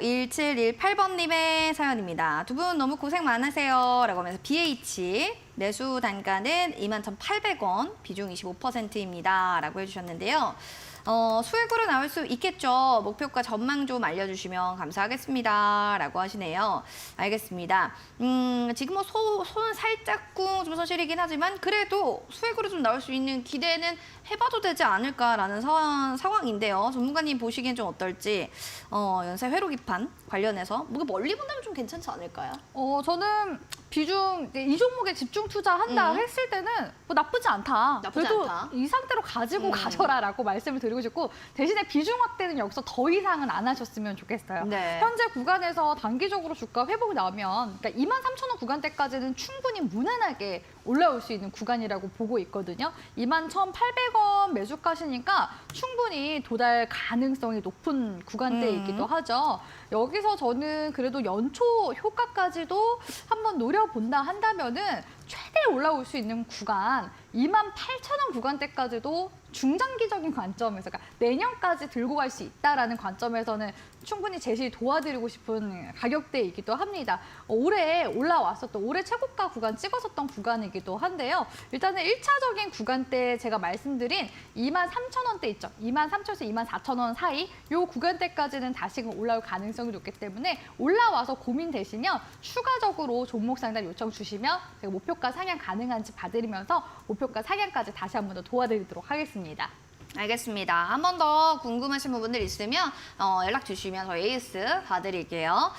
1718번님의 사연입니다. 두 분 너무 고생 많으세요. 라고 하면서 BH 매수 단가는 21,800원, 비중 25%입니다. 라고 해주셨는데요. 어, 수익으로 나올 수 있겠죠. 목표가 전망 좀 알려주시면 감사하겠습니다. 라고 하시네요. 알겠습니다. 음, 지금 뭐 소, 손 살짝쿵 좀 서실이긴 하지만 그래도 수익으로 좀 나올 수 있는 기대는 해봐도 되지 않을까라는 사, 상황인데요. 전문가님 보시기엔 좀 어떨지 어, 연쇄 회로 기판 관련해서 뭔가 멀리 본다면 좀 괜찮지 않을까요? 어, 저는 비중 이 종목에 집중 투자한다 음. 했을 때는 뭐 나쁘지 않다. 나쁘지 그래도 않다. 이 상태로 가지고 음. 가져라라고 말씀을 드리고 싶고 대신에 비중 확대는 여기서 더 이상은 안 하셨으면 좋겠어요. 네. 현재 구간에서 단기적으로 주가 회복이 나오면 그러니까 23,000원 구간대까지는 충분히 무난하게 올라올 수 있는 구간이라고 보고 있거든요. 21,800원 매수가시니까 충분히 도달 가능성이 높은 구간대이기도 음. 하죠. 여기서 저는 그래도 연초 효과까지도 한번 노 려본다 한다면은 최대 올라올 수 있는 구간 28,000원 구간대까지도 중장기적인 관점에서 그러니까 내년까지 들고 갈 수 있다라는 관점에서는 충분히 제시 도와드리고 싶은 가격대이기도 합니다. 어, 올해 올라왔었던 올해 최고가 구간 찍었었던 구간이기도 한데요. 일단은 1차적인 구간대 제가 말씀드린 23,000원대 있죠. 23,000원에서 24,000원 사이 이 구간대까지는 다시금 올라올 가능성이 높기 때문에 올라와서 고민되시면 추가적으로 종목 상담 요청 주시면 제가 목표가 상향 가능한지 봐드리면서 목표가 상향까지 다시 한 번 더 도와드리도록 하겠 습니다. 알겠습니다. 한 번 더 궁금하신 부분들 있으면 어, 연락 주시면 저희 에이스 봐드릴게요.